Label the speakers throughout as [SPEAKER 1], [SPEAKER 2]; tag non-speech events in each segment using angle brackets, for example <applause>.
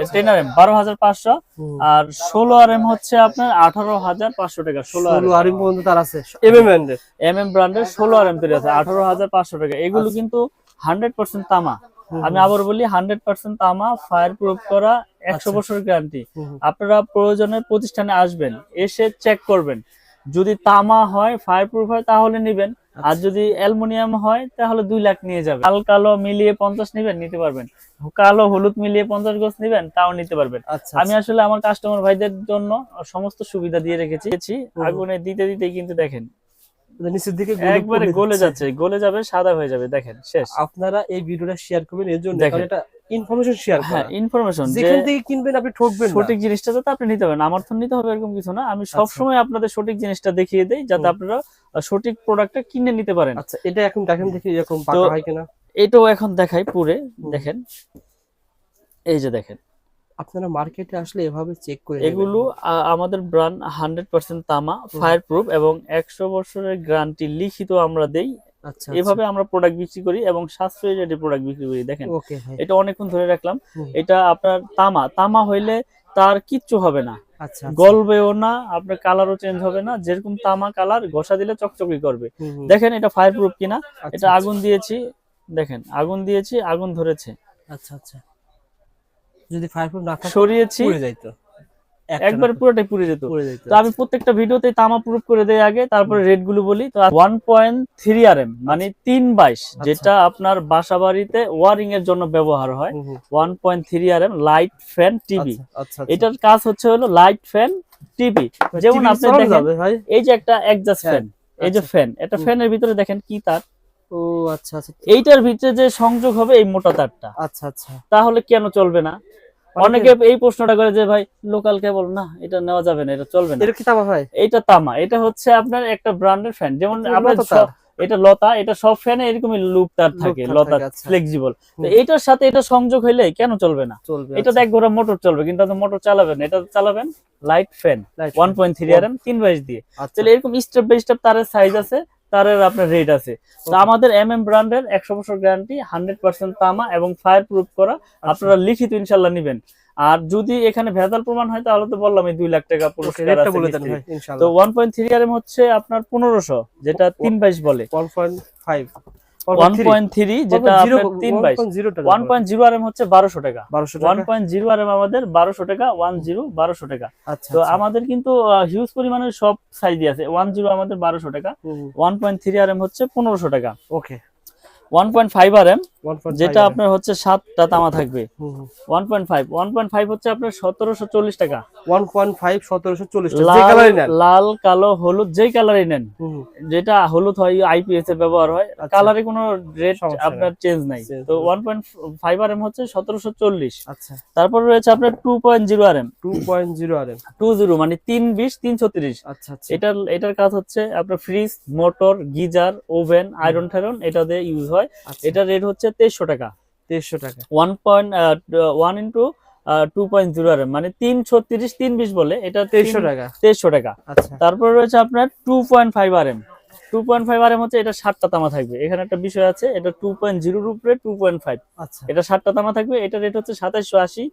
[SPEAKER 1] আচ্ছা
[SPEAKER 2] ten R M বারো হাজার পাঁচশো। আর ষোলো আর এম হচ্ছে আপনার আঠারো হাজার পাঁচশো টাকা ষোলো আর
[SPEAKER 1] ষোলো পর্যন্ত তার আছে। এমএম ব্র্যান্ডের
[SPEAKER 2] এম এম ব্র্যান্ডের ষোলো আর এম তৈরি আছে আঠারো হাজার পাঁচশো টাকা। এগুলো কিন্তু হান্ড্রেড পার্সেন্ট তামা। আমি আবার বলি হান্ড্রেড পার্সেন্ট তামা ফায়ার প্রুফ করা একশো
[SPEAKER 1] আচ্ছা।
[SPEAKER 2] বছর গ্যারান্টি আপনারা প্রয়োজনে প্রতিষ্ঠানে আসবেন এসে চেক করবেন। যদি তামা হয় ফায়ার প্রুফ হয় তাহলে নিবেন। আর
[SPEAKER 1] আচ্ছা।
[SPEAKER 2] যদি অ্যালুমিনিয়াম হয় তাহলে দুই লাখ নিয়ে যাবেন। লাল কালো মিলিয়ে পঞ্চাশ নিবেন নিতে পারবেন। কালো হলুদ মিলিয়ে পঞ্চাশ গজ নিবেন তাও নিতে পারবেন।
[SPEAKER 1] আচ্ছা
[SPEAKER 2] আমি আসলে আমার কাস্টমার ভাইদের জন্য সমস্ত সুবিধা দিয়ে রেখেছি। আগুনে দিতে দিতে কিন্তু দেখেন।
[SPEAKER 1] আচ্ছা, নিচের দিকে
[SPEAKER 2] একবারে গলে যাচ্ছে। গলে যাবে সাদা হয়ে যাবে দেখেন শেষ।
[SPEAKER 1] আপনারা এই ভিডিওটা শেয়ার করবেন এর জন্য
[SPEAKER 2] দেখেন।
[SPEAKER 1] এটা ইনফরমেশন শেয়ার
[SPEAKER 2] হ্যাঁ
[SPEAKER 1] করা।
[SPEAKER 2] ইনফরমেশন
[SPEAKER 1] যেখান থেকে কিনবেন আপনি ঠকবেন
[SPEAKER 2] সঠিক জিনিসটা যাতে আপনি নিতে পারেন। আমার তো নিতে হবে এরকম কিছু না। আমি সব
[SPEAKER 1] আচ্ছা।
[SPEAKER 2] সময় আপনাদের সঠিক জিনিসটা দেখিয়ে দেই যাতে আপনারা সঠিক প্রোডাক্টটা কিনে নিতে পারেন।
[SPEAKER 1] আচ্ছা এটা এখন দেখেন দেখি এরকম পাকা হয় কিনা।
[SPEAKER 2] এটাও এখন দেখাই পুরে। দেখেন। এই যে দেখেন।
[SPEAKER 1] আপনারা মার্কেটে আসলে এভাবে চেক করে
[SPEAKER 2] এগুলো আমাদের ব্র্যান্ড হান্ড্রেড পার্সেন্ট তামা ফায়ার প্রুফ এবং একশো বছরের গ্যারান্টি লিখিত আমরা দেই। এভাবে আমরা প্রোডাক্ট বিক্রি করি এবং সাশ্রয়ী রেটে প্রোডাক্ট বিক্রি করি দেখেন এটা অনেকক্ষণ ধরে রাখলাম। এটা আপনার তামা তামা হইলে তার কিচ্ছু হবে না।
[SPEAKER 1] আচ্ছা
[SPEAKER 2] গলবেও না আপনার কালারও চেঞ্জ হবে না। যেরকম তামা কালার ঘষা দিলে চকচকি করবে। দেখেন এটা ফায়ার প্রুফ কিনা?
[SPEAKER 1] আচ্ছা,
[SPEAKER 2] এটা আগুন দিয়েছি দেখেন আগুন দিয়েছি আগুন ধরেছে।
[SPEAKER 1] আচ্ছা আচ্ছা। যদি ফায়ার প্রুফ না থাকে
[SPEAKER 2] সরিয়েছি। একবার পুরোটাই পুড়ে যেত। তো আমি প্রত্যেকটা ভিডিওতে তামা প্রুফ করে দেই আগে তারপরে রেটগুলো বলি। তো one point three R M মানে তিন বাইশ যেটা আপনার বাসা বাড়িতে ওয়ারিং এর জন্য ব্যবহার হয়। One point three R M light fan TV
[SPEAKER 1] আচ্ছা, আচ্ছা আচ্ছা।
[SPEAKER 2] এটার কাজ হচ্ছে হলো লাইট ফ্যান টিভি যেমন আপনি দেখেন এই যে একটা একজাস্ট
[SPEAKER 1] হ্যাঁ,
[SPEAKER 2] ফ্যান এই যে
[SPEAKER 1] আচ্ছা।
[SPEAKER 2] ফ্যান একটা
[SPEAKER 1] হুম।
[SPEAKER 2] ফ্যানের ভিতরে দেখেন কি তার?
[SPEAKER 1] ও আচ্ছা আচ্ছা।
[SPEAKER 2] এইটার ভিতরে যে সংযোগ হবে এই মোটা তারটা।
[SPEAKER 1] আচ্ছা আচ্ছা।
[SPEAKER 2] তাহলে কেন চলবে না? অনেকে এই প্রশ্নটা করে যে ভাই লোকাল কেবল না এটা নেওয়া যাবে না এটা চলবে না।
[SPEAKER 1] এটা কি তামা ভাই?
[SPEAKER 2] এটা তামা। এটা হচ্ছে আপনার একটা ব্র্যান্ডের ফ্যান যেমন আমরা এটা লতা এটা সব ফ্যানে এরকমই লুপ তার থাকে লতা
[SPEAKER 1] আচ্ছা।
[SPEAKER 2] ফ্লেক্সিবল তো এটার সাথে এটা সংযোগ হইলে কেন চলবে না? এটা এক ঘোড়া মোটর চলবে কিন্তু আপনি মোটর চালাবেন এটা চালাবেন light fan one point three R M তিন বাইশ দিয়ে।
[SPEAKER 1] আচ্ছা।
[SPEAKER 2] তাহলে এরকম স্টেপ বাই স্টেপ তারের সাইজ আছে তারের আপনার রেট আছে। তো আমাদের এম এম ব্র্যান্ডের একশো বছর গ্যারান্টি হান্ড্রেড পার্সেন্ট তামা এবং ফায়ার প্রুফ করা
[SPEAKER 1] আচ্ছা।
[SPEAKER 2] আপনারা লিখিত ইনশাল্লাহ নিবেন। আর যদি এখানে ভেজাল প্রমাণ হয় তাহলে তো বললাম এই দুই লাখ টাকা পুরস্কার তো one point three R M হচ্ছে আপনার পনেরোশো যেটা তিন বাইশ বলে। ওয়ান পয়েন্ট থ্রি যেটা তিন বাইশ।
[SPEAKER 1] 1.0
[SPEAKER 2] ওয়ান পয়েন্ট জিরো এম হচ্ছে বারোশো টাকা।
[SPEAKER 1] 1200
[SPEAKER 2] one point zero R M আমাদের কিন্তু হিউজ পরিমাণের সব সাইজই আছে। ওয়ান জিরো আমাদের বারোশো টাকা। One point three R M হচ্ছে পনেরোশো টাকা।
[SPEAKER 1] Okay
[SPEAKER 2] one point five R M
[SPEAKER 1] 1.5
[SPEAKER 2] যেটা আপনার হচ্ছে সাতটা তামা থাকবে। One point five one point five হচ্ছে আপনার সতেরোশো চল্লিশ টাকা।
[SPEAKER 1] 1.5 1740 টাকা। যে
[SPEAKER 2] লাল লাল কালো হলুদ যেই কালারই নেন।
[SPEAKER 1] হুম, হুম।
[SPEAKER 2] যেটা হলুদ হয় আইপিএস এর ব্যবহার হয়
[SPEAKER 1] আচ্ছা।
[SPEAKER 2] কালারে কোনো রেট আপনার চেঞ্জ নাই। তো one point five R M হচ্ছে সতেরোশো চল্লিশ।
[SPEAKER 1] আচ্ছা।
[SPEAKER 2] তারপর রয়েছে আপনার two point zero R M
[SPEAKER 1] 2.0 R M
[SPEAKER 2] two zero মানে তিন বিশ তিন ছত্রিশ
[SPEAKER 1] আচ্ছা আচ্ছা।
[SPEAKER 2] এটার এটার কাজ হচ্ছে আপনার fridge motor geyser oven iron টায়রন এটা দিয়ে ইউজ হয়।
[SPEAKER 1] আচ্ছা।
[SPEAKER 2] এটার রেট হচ্ছে তেইশশো টাকা।
[SPEAKER 1] 2300 টাকা।
[SPEAKER 2] One point one into two point zero R মানে তিন ছত্রিশ তিন বিশ বলে এটা
[SPEAKER 1] 2300 টাকা।
[SPEAKER 2] তেইশশো টাকা।
[SPEAKER 1] আচ্ছা।
[SPEAKER 2] তারপর রয়েছে আপনার two point five R M two point five R M হচ্ছে এটা সাতটা তামা থাকবে। এখানে একটা বিষয় আছে এটা টু পয়েন্ট জিরোর উপরে টু পয়েন্ট ফাইভ এটা সাতটা তামা থাকবে এটা রেট হচ্ছে সাতাইশশো আশি।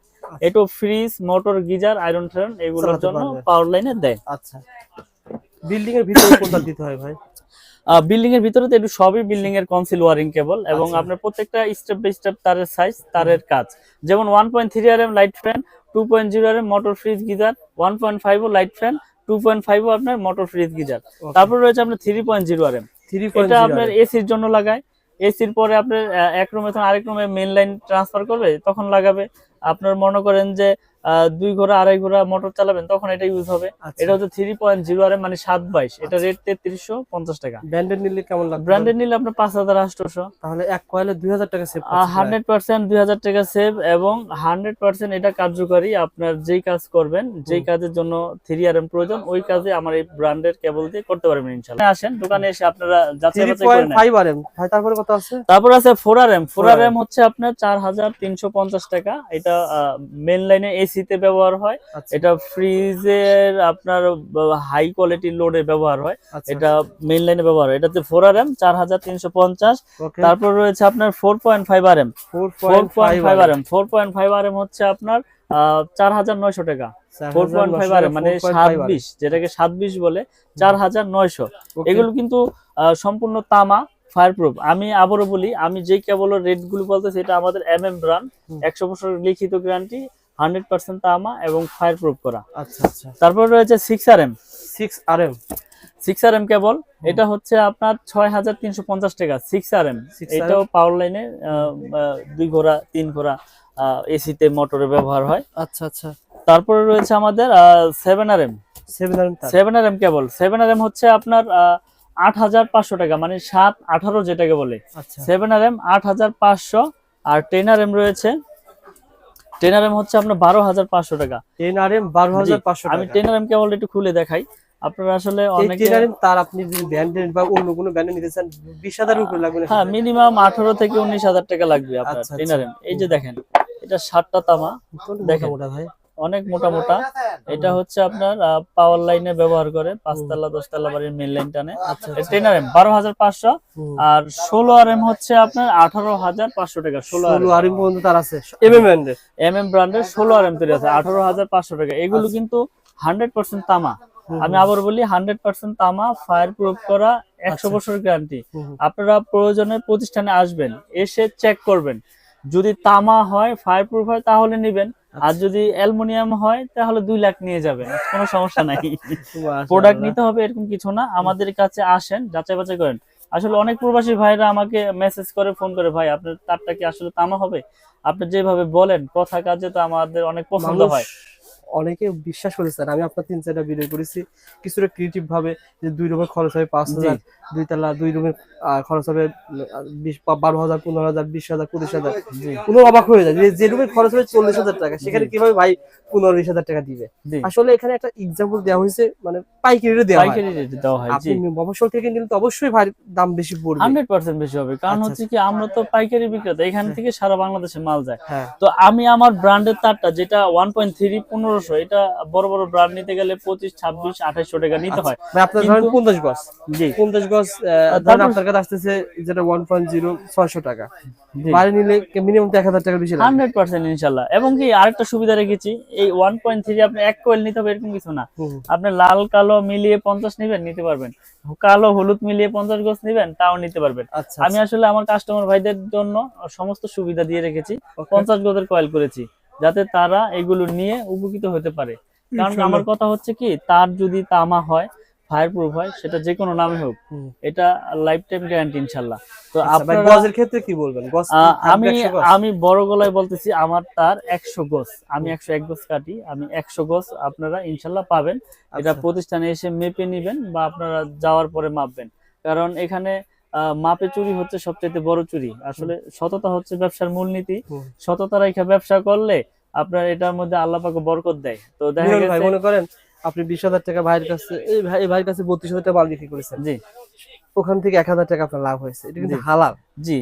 [SPEAKER 2] এটা ফ্রিজ মোটর গিজার আয়রন টায়রন এগুলোর জন্য পাওয়ার লাইনে দেয়।
[SPEAKER 1] আচ্ছা। বিল্ডিং এর ভিতরে কোনটা দিতে হয় ভাই?
[SPEAKER 2] বিল্ডিং এর ভিতরে তো একটু সবই বিল্ডিং এর কনসিল ওয়ারিং কেবল এবং। আপনার প্রত্যেকটা স্টেপ বাই স্টেপ তারের সাইজ তারের কাজ। যেমন one point three R M light fan two point zero R M motor fridge geyser one point five ও light fan two point five ও আপনার মোটর ফ্রিজ গিজার তারপর রয়েছে আপনার three point zero R M
[SPEAKER 1] 3.0
[SPEAKER 2] এটা আপনার এসির জন্য লাগায়। এসির পরে আপনার এক রুমে তখন আরেক রুমে মেন লাইন ট্রান্সফার করবে তখন লাগাবে। আপনার মনে করেন যে দুই ঘোড়া আড়াই ঘোড়া মোটর চালাবেন তখন এটা ইউজ হবে।
[SPEAKER 1] আচ্ছা।
[SPEAKER 2] এটা হচ্ছে থ্রি পয়েন্ট জিরো আর মানে সাত বাইশ। এটা রেট তেত্রিশশো পঞ্চাশ টাকা।
[SPEAKER 1] ব্র্যান্ডেড নিলে কেমন লাগবে?
[SPEAKER 2] ব্র্যান্ডেড নিলে আপনার পাঁচ হাজার আটশোশো।
[SPEAKER 1] তাহলে এক কয়েলে 2000 টাকা সেভ
[SPEAKER 2] হান্ড্রেড পার্সেন্ট দুই হাজার টাকা সেভ এবং হান্ড্রেড পার্সেন্ট এটা কার্যকারী আপনার যেই কাজ করবেন যেই কাজের জন্য থ্রি আর এম প্রয়োজন ওই কাজে আমার এই ব্র্যান্ডের কেবল দিয়ে করতে পারবেন ইনশাল্লাহ। আসেন দোকানে এসে আপনারা যাচাই বাছাই করে নেন।
[SPEAKER 1] 3.5 আর এম তারপরে কত আছে?
[SPEAKER 2] তারপর আছে four R M four R M হচ্ছে আপনার চার হাজার তিনশো পঞ্চাশ টাকা। এটা মেন লাইনে এসি তে ব্যবহার হয়।
[SPEAKER 1] আচ্ছা।
[SPEAKER 2] এটা ফ্রিজের আপনার হাই কোয়ালিটি লোডে ব্যবহার হয়।
[SPEAKER 1] আচ্ছা
[SPEAKER 2] এটা মেইন লাইনে ব্যবহার হয়। এটাতে ফোর আর এম চার হাজার তিনশো পঞ্চাশ। তারপর রয়েছে আপনার four point five R M four point
[SPEAKER 1] 4.5
[SPEAKER 2] five R M four point five R M হচ্ছে আপনার চার হাজার নয়শো টাকা। ফোর পয়েন্ট ফাইভ আর মানে সাত বিশ যেটাকে সাত বিশ বলে চার হাজার নয়শো। এগুলো কিন্তু সম্পূর্ণ তামা ফায়ারপ্রুফ আমি আবারও বলি আমি যে কেবল রেটগুলো বলতেছি এটা আমাদের এম এম ব্রান্ড। একশো বছর লিখিত গ্যারান্টি হান্ড্রেড পার্সেন্ট তামা এবং ফায়ার প্রুফ করা।
[SPEAKER 1] আচ্ছা আচ্ছা।
[SPEAKER 2] তারপর রয়েছে six R M
[SPEAKER 1] six R M
[SPEAKER 2] six R M cable এটা হচ্ছে আপনার ছয় হাজার তিনশো পঞ্চাশ টাকা সিক্স আর এম
[SPEAKER 1] 6RM
[SPEAKER 2] এটাও পাওয়ার লাইনে দুই ঘোড়া তিন ঘোড়া এসিতে মোটরে ব্যবহার হয়।
[SPEAKER 1] আচ্ছা আচ্ছা।
[SPEAKER 2] তারপরে রয়েছে আমাদের seven R M
[SPEAKER 1] seven R M
[SPEAKER 2] cable seven R M হচ্ছে আপনার আট হাজার পাঁচশো টাকা মানে সাত আঠারো যেটাকে বলে। সেভেন আর এম আট হাজার পাঁচশো আর টেন আর এম রয়েছে টেন হচ্ছে আপনার বারো হাজার পাঁচশো টাকা।
[SPEAKER 1] টেন আর বারো হাজার পাঁচশো
[SPEAKER 2] আমি টেন আর কেবল একটু খুলে দেখাই। আপনারা আসলে অনেকে
[SPEAKER 1] তার আপনি যদি ব্যান্ডেড বা অন্য কোনো ব্যান্ডে নিতে চান বিশ হাজার উপরে লাগবে
[SPEAKER 2] হ্যাঁ মিনিমাম আঠারো থেকে উনিশ হাজার টাকা লাগবে আপনার
[SPEAKER 1] আচ্ছা,
[SPEAKER 2] এম এই যে দেখেন এটা সাতটা তামা। দেখেন।
[SPEAKER 1] ভাই?
[SPEAKER 2] অনেক মোটা মোটা। এটা হচ্ছে আপনার পাওয়ার লাইনে ব্যবহার করে পাঁচতলা দশতলা বাড়ির মেন লাইন টানে।
[SPEAKER 1] আচ্ছা
[SPEAKER 2] টেন আর এম বারো হাজার পাঁচশো। আর ষোলো আর এম হচ্ছে আপনার আঠারো হাজার পাঁচশো টাকা ষোলো আর
[SPEAKER 1] এম পর্যন্ত তার আছে। এম এম ব্যান্ডের
[SPEAKER 2] এম এম ব্র্যান্ডের ষোলো আর এম তৈরি আছে আঠারো হাজার পাঁচশো টাকা। এগুলো কিন্তু হান্ড্রেড পার্সেন্ট তামা। আমি আবার বলি হান্ড্রেড পার্সেন্ট তামা ফায়ার প্রুফ করা একশো
[SPEAKER 1] আচ্ছা।
[SPEAKER 2] বছর গ্যারান্টি আপনারা প্রয়োজনে প্রতিষ্ঠানে আসবেন এসে চেক করবেন। যদি তামা হয় ফায়ার প্রুফ হয় তাহলে নেবেন। আর যদি অ্যালুমিনিয়াম হয় তাহলে দুই লাখ নিয়ে যাবেন। কোনো সমস্যা নাই। <laughs> প্রোডাক্ট নিতে হবে এরকম কিছু না। আমাদের কাছে আসেন যাচাই বাছাই করেন। আসলে অনেক প্রবাসী ভাইরা আমাকে মেসেজ করে ফোন করে ভাই আপনার তারটা কি আসলে তামা হবে? আপনি যেভাবে বলেন কথা কাজে তো আমাদের অনেক পছন্দ হয়।
[SPEAKER 1] অনেকে বিশ্বাস করে স্যার আমি আপনার তিন চারটা ভিডিও করেছি। কিছুটা ক্রিয়েটিভ ভাবে যে দুই রুমের খরচ হবে পাঁচ হাজার দুই তালা দুই রুমের খরচ হবে বিশ বারো হাজার পনেরো হাজার বিশ হাজার পঁচিশ হাজার। কোনো অবাক হয়ে যায় যে- রুমের খরচ হবে চল্লিশ হাজার টাকা সেখানে কীভাবে ভাই পনেরো বিশ হাজার টাকা দিবে? আসলে এখানে একটা এক্সাম্পল দেওয়া হয়েছে মানে পাইকারি দেওয়া হয়।
[SPEAKER 2] পাইকারি রেটে দেওয়া হয়
[SPEAKER 1] আপনি মফস্বল থেকে নিলে তো অবশ্যই ভাই দাম বেশি পড়বে।
[SPEAKER 2] হান্ড্রেড পার্সেন্ট বেশি হবে কারণ
[SPEAKER 1] আচ্ছা,
[SPEAKER 2] হচ্ছে কি আমরা তো পাইকারি বিক্রেতা এখান থেকে সারা বাংলাদেশে মাল যায়।
[SPEAKER 1] হ্যাঁ।
[SPEAKER 2] তো আমি আমার ব্র্যান্ডের তারটা যেটা ওয়ান পয়েন্ট থ্রি পনেরোশো এটা বড় বড় ব্র্যান্ড নিতে গেলে পঁচিশ ছাব্বিশ আঠাইশশো টাকা নিতে হয়।
[SPEAKER 1] আপনার ধরেন পঞ্চাশ গজ।
[SPEAKER 2] জি।
[SPEAKER 1] পঞ্চাশ গজ ধরেন আপনার কাছে আসতেছে যেটা ওয়ান পয়েন্ট জিরো ছয়শো টাকা।
[SPEAKER 2] জি।
[SPEAKER 1] নিলে মিনিমাম এক হাজার টাকা বেশি
[SPEAKER 2] হান্ড্রেড পার্সেন্ট ইনশাল্লাহ। এবং কি আরেকটা সুবিধা রেখেছি এই ওয়ান পয়েন্ট থ্রি আপনি এক কোয়েল নিতে হবে এরকম কিছু না। আপনি লাল কালো মিলিয়ে পঞ্চাশ নিবেন নিতে পারবেন। কালো হলুদ মিলিয়ে পঞ্চাশ গজ নিবেন তাও নিতে পারবেন।
[SPEAKER 1] আচ্ছা
[SPEAKER 2] আমি আসলে আমার কাস্টমার ভাইদের জন্য সমস্ত সুবিধা দিয়ে রেখেছি। পঞ্চাশ গজের কয়েল করেছি। যাতে তারা এগুলো নিয়ে উপকৃত হতে পারে। কারণ আমার কথা হচ্ছে কি তার যদি তামা হয় ফায়ার প্রুফ হয় সেটা যে কোনো নামে হোক এটা লাইফ টাইম গ্যারান্টি ইনশাল্লাহ। তো
[SPEAKER 1] আচ্ছা,
[SPEAKER 2] আপনারা
[SPEAKER 1] গজের ক্ষেত্রে কি বলবেন?
[SPEAKER 2] আমি আমি বড় গলায় বলতেছি আমার তার একশো গজ। আমি একশো এক গজ কাটি আমি একশো গজ আপনারা ইনশাল্লাহ পাবেন। এটা
[SPEAKER 1] আচ্ছা,
[SPEAKER 2] প্রতিষ্ঠানে এসে মেপে নিবেন বা আপনারা যাওয়ার পরে মাপবেন। কারণ এখানে মাপে চুরি হচ্ছে সবচেয়ে বড় চুরি। আসলে সততা হচ্ছে ব্যবসার মূলনীতি। সততা রেখে ব্যবসা করলে আপনার এটার মধ্যে আল্লাহ পাকে বরকত দেয়। তো দেখা গেছে
[SPEAKER 1] মনে করেন আপনি বিশ হাজার টাকা ভাইয়ের কাছে এই ভাই ভাইয়ের কাছে বত্রিশ হাজার টাকা মাল বিক্রি করেছেন।
[SPEAKER 2] জি।
[SPEAKER 1] ওখান থেকে এক হাজার টাকা আপনার লাভ হয়েছে। এটা কিন্তু। হালাল।
[SPEAKER 2] জি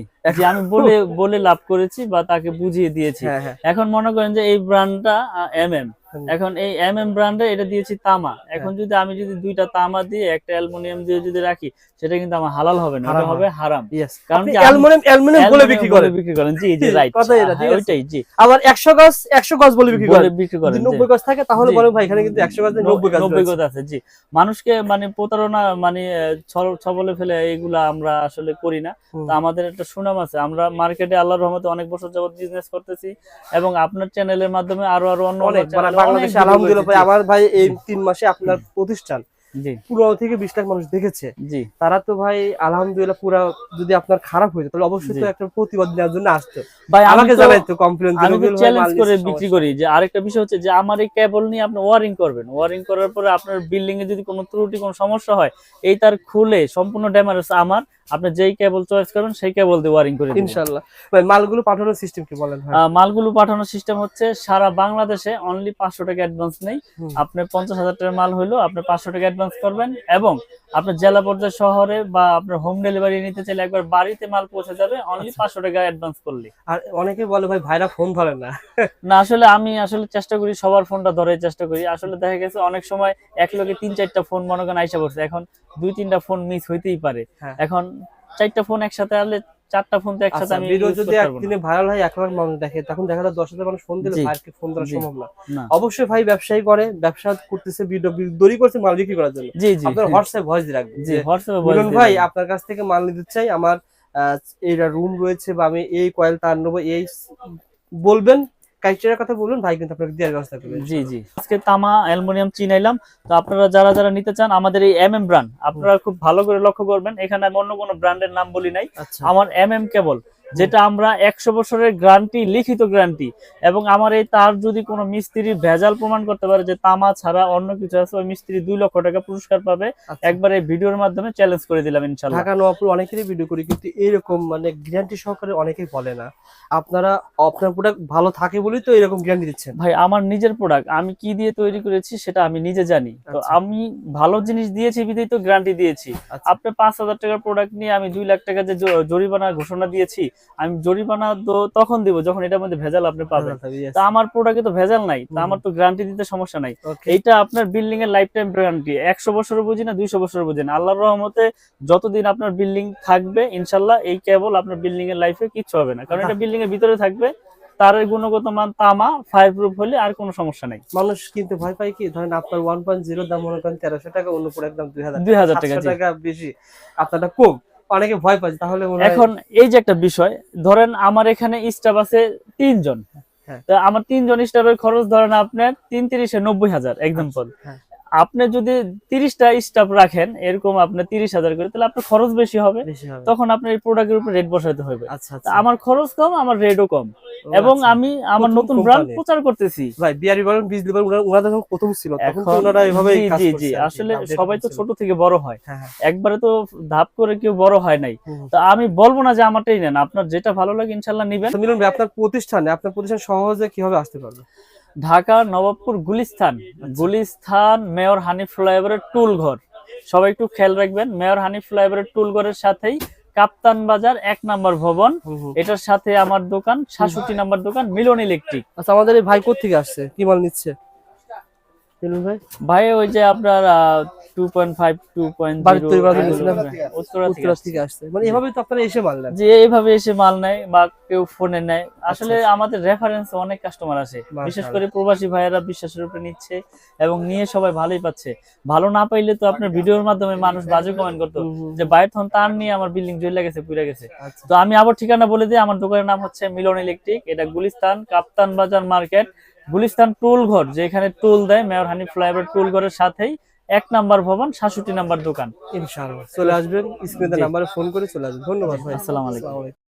[SPEAKER 2] আমি বলে বলে লাভ করেছি বা তাকে বুঝিয়ে দিয়েছি।
[SPEAKER 1] হ্যাঁ হ্যাঁ।
[SPEAKER 2] এখন মনে করেন যে এই ব্র্যান্ডটা এম এম এখন এই এম এম ব্র্যান্ডে এটা দিয়েছি তামা। এখন যদি আমি যদি দুইটা তামা দিয়ে একটা অ্যালুমিনিয়াম দিয়ে যদি রাখি সেটা কিন্তু আমার হালাল হবে না ওটা হবে হারাম। কারণ
[SPEAKER 1] অ্যালুমিনিয়াম অ্যালুমিনিয়াম <laughs> বলে বিক্রি
[SPEAKER 2] বলে
[SPEAKER 1] করেন।
[SPEAKER 2] বিক্রি করেন। জি জি রাইট
[SPEAKER 1] কথাই এটা,
[SPEAKER 2] ওইটাই জি।
[SPEAKER 1] আবার একশো গজ একশো গজ বলে বিক্রি
[SPEAKER 2] বলে
[SPEAKER 1] করেন।
[SPEAKER 2] বিক্রি
[SPEAKER 1] যদি
[SPEAKER 2] করেন জি।
[SPEAKER 1] নব্বই গজ থাকে তাহলে
[SPEAKER 2] জি।
[SPEAKER 1] বলেন ভাই এখানে কিন্তু একশো গজ নেই, নব্বই গজ
[SPEAKER 2] নব্বই
[SPEAKER 1] রয়েছে।
[SPEAKER 2] গজ আছে জি। মানুষকে মানে প্রতারণা মানে ছবলে ফেলে এইগুলা আমরা আসলে করি না। তো আমাদের একটা সুনাম আছে। আমরা মার্কেটে আল্লাহর রহমতে অনেক বছর যাবত বিজনেস করতেছি এবং আপনার চ্যানেলের মাধ্যমে আরও আরও অন্য
[SPEAKER 1] অনেক মানে বাংলাদেশে আলহামদুলিল্লাহ ভাই আমার ভাই এই তিন মাসে আপনার প্রতিষ্ঠান। পনেরো থেকে বিশ লাখ মানুষ দেখেছে। তারা তো ভাই আলহামদুলিল্লাহ পুরা যদি আপনার খারাপ হয়ে যায় তাহলে অবশ্যই তো একটা প্রতিবাদ নেওয়ার জন্য আসতো।
[SPEAKER 2] ভাই
[SPEAKER 1] আমাকে
[SPEAKER 2] তো-
[SPEAKER 1] জানাই তো কমপ্লেন
[SPEAKER 2] আমি চ্যালেঞ্জ করে বিক্রি করি যে আরেকটা বিষয় হচ্ছে যে আমার এই কেবল নিয়ে আপনি ওয়ারিং করবেন। ওয়ারিং করার পরে আপনার বিল্ডিং এ যদি কোনো ত্রুটি কোনো সমস্যা হয় এই তার খুলে সম্পূর্ণ ড্যামেজ আমার। আপনি যেই কেবল চয়েস করবেন সেই কেবল দিয়ে ওয়ারিং করে
[SPEAKER 1] ইনশাআল্লাহ। ভাই মালগুলো পাঠানোর সিস্টেম কি বলেন
[SPEAKER 2] মালগুলো পাঠানোর সিস্টেম হচ্ছে সারা বাংলাদেশে অনলি পাঁচশো টাকা অ্যাডভান্স নেই। আপনি পঞ্চাশ হাজার টাকার মাল হলো আপনি পাঁচশো টাকা অ্যাডভান্স করবেন এবং আপনার জেলা পর্যায়ে শহরে বা আপনার হোম ডেলিভারি নিতে চাইলে একবার বাড়িতে মাল পৌঁছে যাবে অনলি
[SPEAKER 1] আচ্ছা।
[SPEAKER 2] পাঁচশো টাকা অ্যাডভান্স করলে
[SPEAKER 1] আর অনেকে বলে ভাই ভাইরা ফোন ধরে না। <laughs>
[SPEAKER 2] না আসলে আমি আসলে চেষ্টা করি সবার ফোনটা ধরার চেষ্টা করি। আসলে দেখা গেছে অনেক সময় এক লোকে তিন চারটা ফোন মনে করেন আইসা পড়ছে। এখন দুই তিনটা ফোন মিস হইতেই পারে।
[SPEAKER 1] হ্যাঁ।
[SPEAKER 2] এখন চারটা ফোন একসাথে আসলে চারটা ফোন তো একসাথে
[SPEAKER 1] আচ্ছা
[SPEAKER 2] আমি
[SPEAKER 1] ভিডিও যদি একদিনে ভাইরাল হয় এক লাখ মানুষ দেখে তখন দেখা যায় দশ হাজার মানুষ ফোন দিলে ভাইকে ফোন দেওয়া সম্ভব না। অবশ্যই ভাই ব্যবসায়ী করে ব্যবসা করতেছে ভিডিও দড়ি করছে মাল বিক্রি করার জন্য।
[SPEAKER 2] জি জি
[SPEAKER 1] আপনার হোয়াটসঅ্যাপ ভয়েস দিয়ে রাখবেন।
[SPEAKER 2] জি WhatsApp
[SPEAKER 1] ভয়েস ভাই আপনার কাছ থেকে মাল নিতে চাই আমার আহ, এইটা রুম রয়েছে বা আমি এই কয়েল তার নেব এই বলবেন ক্রাইটেরিয়ার কথা বলুন ভাই কিন্তু আপনাকে দেওয়ার ব্যবস্থা করবে
[SPEAKER 2] জি জি। আজকে তামা অ্যালুমিনিয়াম চিনাইলাম। তো আপনারা যারা যারা নিতে চান আমাদের এই এম এম ব্র্যান্ড আপনারা খুব ভালো করে লক্ষ্য করবেন। এখানে আমি অন্য কোনো ব্র্যান্ডের নাম বলি নাই।
[SPEAKER 1] আচ্ছা।
[SPEAKER 2] আমার এম এম কেবল। যেটা আমরা একশো বছরের গ্যারান্টি লিখিত গ্যারান্টি। এবং আমার এই তার যদি কোনো মিস্ত্রি ভেজাল প্রমাণ করতে পারে যে তামা ছাড়া অন্য কিছু আছে ওই মিস্ত্রি দুই লক্ষ টাকা পুরস্কার পাবে।
[SPEAKER 1] আচ্ছা।
[SPEAKER 2] একবার এই ভিডিওর মাধ্যমে চ্যালেঞ্জ করে দিলাম ইনশাল্লাহ।
[SPEAKER 1] ঢাকা নবাবপুর অনেকেরই ভিডিও করি কিন্তু এরকম মানে গ্যারান্টি সহকারে অনেকেই বলে না। আপনারা আপনার প্রোডাক্ট ভালো থাকে বলেই তো এরকম গ্যারান্টি দিচ্ছেন।
[SPEAKER 2] ভাই আমার নিজের প্রোডাক্ট আমি কি দিয়ে তৈরি করেছি সেটা আমি নিজে জানি। তো
[SPEAKER 1] আচ্ছা।
[SPEAKER 2] আমি ভালো জিনিস দিয়েছি বিধেই তো গ্যারান্টি দিয়েছি।
[SPEAKER 1] আচ্ছা।
[SPEAKER 2] আপনি পাঁচ হাজার টাকার প্রোডাক্ট নিয়ে আমি দুই লাখ টাকা যে জরিমানা ঘোষণা দিয়েছি আমি জরিমানা তো তখন দিব যখন এটার মধ্যে ভেজাল আপনি পাবেন। তা আমার প্রোডাক্টে তো ভেজাল নাই তা আমার তো গ্যারান্টি দিতে সমস্যা নাই। এইটা আপনার বিল্ডিং এর লাইফ টাইম গ্যারান্টি একশো বছর বুঝি না দুইশো বছর বুঝি না। আল্লাহর রহমতে যতদিন আপনার বিল্ডিং থাকবে ইনশাল্লাহ এই কেবল আপনার বিল্ডিং এর লাইফে কিচ্ছু হবে না। কারণ এটা বিল্ডিং এর ভিতরে থাকবে তার গুণগত মান তামা ফায়ার প্রুফ হলে আর কোনো সমস্যা নাই।
[SPEAKER 1] মানুষ কিন্তু ভয় পায় কি ধরেন আপনার ওয়ান পয়েন্ট জিরো দাম মনে করেন তেরোশো টাকা অন্য প্রোডাক্ট দাম দুই হাজার
[SPEAKER 2] দুই হাজার টাকা
[SPEAKER 1] বেশি। আপনারটা কম। অনেকে ভয় পাচ্ছে তাহলে
[SPEAKER 2] এখন এই যে একটা বিষয় ধরেন আমার এখানে স্টাফ আছে তিনজন
[SPEAKER 1] হ্যাঁ।
[SPEAKER 2] তা আমার তিনজন স্টাফের খরচ ধরেন আপনার তিন তিরিশে নব্বই হাজার এক্সাম্পল। আপনি যদি তিরিশটা স্টাফ রাখেন এরকম আপনার তিরিশ হাজার করে তাহলে আপনার খরচ বেশি হবে। তখন আপনার এই প্রোডাক্টের উপর রেট বসাতে হবে।
[SPEAKER 1] আচ্ছা আচ্ছা।
[SPEAKER 2] আমার খরচ কম আমার রেটও কম। এবং
[SPEAKER 1] আচ্ছা।
[SPEAKER 2] আমি আমার নতুন ব্র্যান্ড প্রচার করতেছি।
[SPEAKER 1] ভাই বিয়ারি বলেন বিজলি বলেন ওনারা- ওনারা যখন প্রথম ছিল। তখন তো ওনারা এভাবেই
[SPEAKER 2] জি জি আসলে সবাই তো ছোট থেকে বড় হয়।
[SPEAKER 1] হ্যাঁ হ্যাঁ।
[SPEAKER 2] একবারে তো ধাপ করে কেউ বড় হয় নাই। তো আমি বলব না যে আমারটাই নেন। আপনার যেটা ভালো লাগে ইনশাল্লাহ নিবেন।
[SPEAKER 1] মিলন ভাই আপনার প্রতিষ্ঠানে আপনার প্রতিষ্ঠান সহজে কীভাবে আসতে পারবে?
[SPEAKER 2] ঢাকা নবাবপুর গুলিস্থান গুলিস্থান মেয়র হানিফ ফ্লাইওভারের টুল ঘর। সবাই একটু খেয়াল রাখবেন মেয়র হানিফ ফ্লাইওভারের টুল ঘরের সাথেই কাপ্তান বাজার এক নাম্বার ভবন। এটার সাথে আমার দোকান সাতষট্টি নাম্বার দোকান মিলন ইলেকট্রিক।
[SPEAKER 1] আচ্ছা আমাদের এই ভাই কোথেকে আসছে? কি মাল নিচ্ছে? ভাই?
[SPEAKER 2] ভাই ওই যে আপনার উত্তরা থেকে আসছে।
[SPEAKER 1] মানে এভাবে তো আপনারা এসে মাল নেন।
[SPEAKER 2] যে এইভাবে এসে মাল নেয় বা কেউ ফোনে নেয়। আসলে
[SPEAKER 1] আচ্ছা।
[SPEAKER 2] আমাদের রেফারেন্স অনেক কাস্টমার আসে। বিশেষ করে প্রবাসী ভাইয়েরা বিশ্বাসের উপরে নিচ্ছে এবং নিয়ে সবাই ভালোই পাচ্ছে। ভালো না পাইলে তো আপনার ভিডিওর মাধ্যমে মানুষ বাজে কমেন্ট করতো। যে বাইর থন তার নিয়ে আমার বিল্ডিং জ্বলে গেছে পুড়ে গেছে।
[SPEAKER 1] আচ্ছা।
[SPEAKER 2] তো আমি আবার ঠিকানা বলে দিই আমার দোকানের নাম হচ্ছে মিলন ইলেকট্রিক এটা গুলিস্তান কাপ্তান বাজার মার্কেট গুলিস্তান টুল ঘর যেখানে টুল দেয় মেয়র হানি ফ্লাইওভার টুল ঘরের সাথেই। এক নাম্বার ভবন সাতষট্টি নাম্বার দোকান।
[SPEAKER 1] ইনশাআল্লাহ। চলে আসবেন স্ক্রিনের নাম্বারে ফোন করে চলে আসবেন। ধন্যবাদ ভাই।
[SPEAKER 2] আসসালামাইকুম
[SPEAKER 1] আসসালামু আলাইকুম।